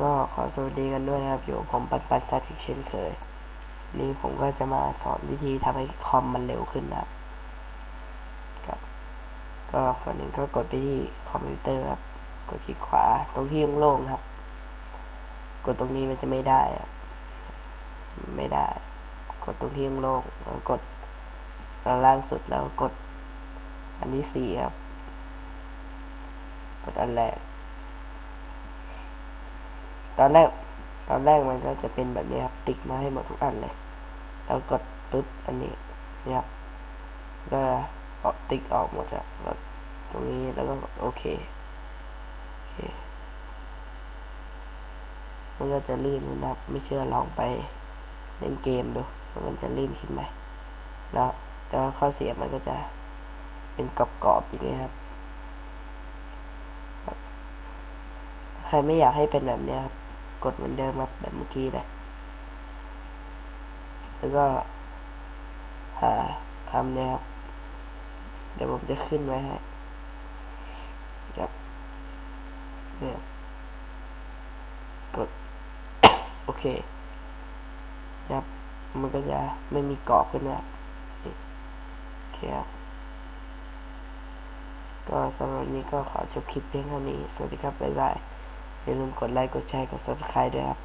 ก็ขอสวัสดีกันด้วยนะครับ อยู่ผมปัดปัดซัดอีกเช่นเคย นี่ผมก็จะมาสอนวิธีทำให้คอมมันเร็วขึ้นนะครับครับ ก็คนหนึ่งก็กดไปที่คอมพิวเตอร์ครับ กดคลิกขวาตรงที่โล่งๆครับ กดตรงนี้มันจะไม่ได้ครับไม่ได้ กดตรงที่โล่งแล้วกดล่างสุดแล้วกด อันที่สี่ครับ กดอันแรก ตอนแรกตอนแรกมันก็จะเป็นแบบนี้ครับ ติ๊กมาให้หมดทุกอันเลย แล้วกดปุ๊บอันนี้นี่ยครับก็ออกติ๊กออกหมดอะแล้วตรงนี้แล้วก็โอเคโอเค มันก็จะลื่นนะครับ ไม่เชื่อลองไปเล่นเกมดูมันจะลื่นขึ้นไหมแล้วแต่ว่าข้อเสียมันก็จะเป็นกรอบๆอย่างนี้ครับใครไม่อยากให้เป็นแบบนี้ครับ กดเหมือนเดิมครับแบบเมื่อกี้เลยแล้วก็หาคำเนี่ยครับ เดี๋ยวผมจะขึ้นไว้ให้ครับเนี่ยกด โอเคครับมันก็จะไม่มีกรอบขึ้นนะโอเคครับก็สำหรับวันนี้ก็ขอจบคลิปเพียงเท่านี้ สวัสดีครับ บ๊ายบาย อย่าลืมกดไลค์ กดแชร์ กด subscribe ด้วยครับ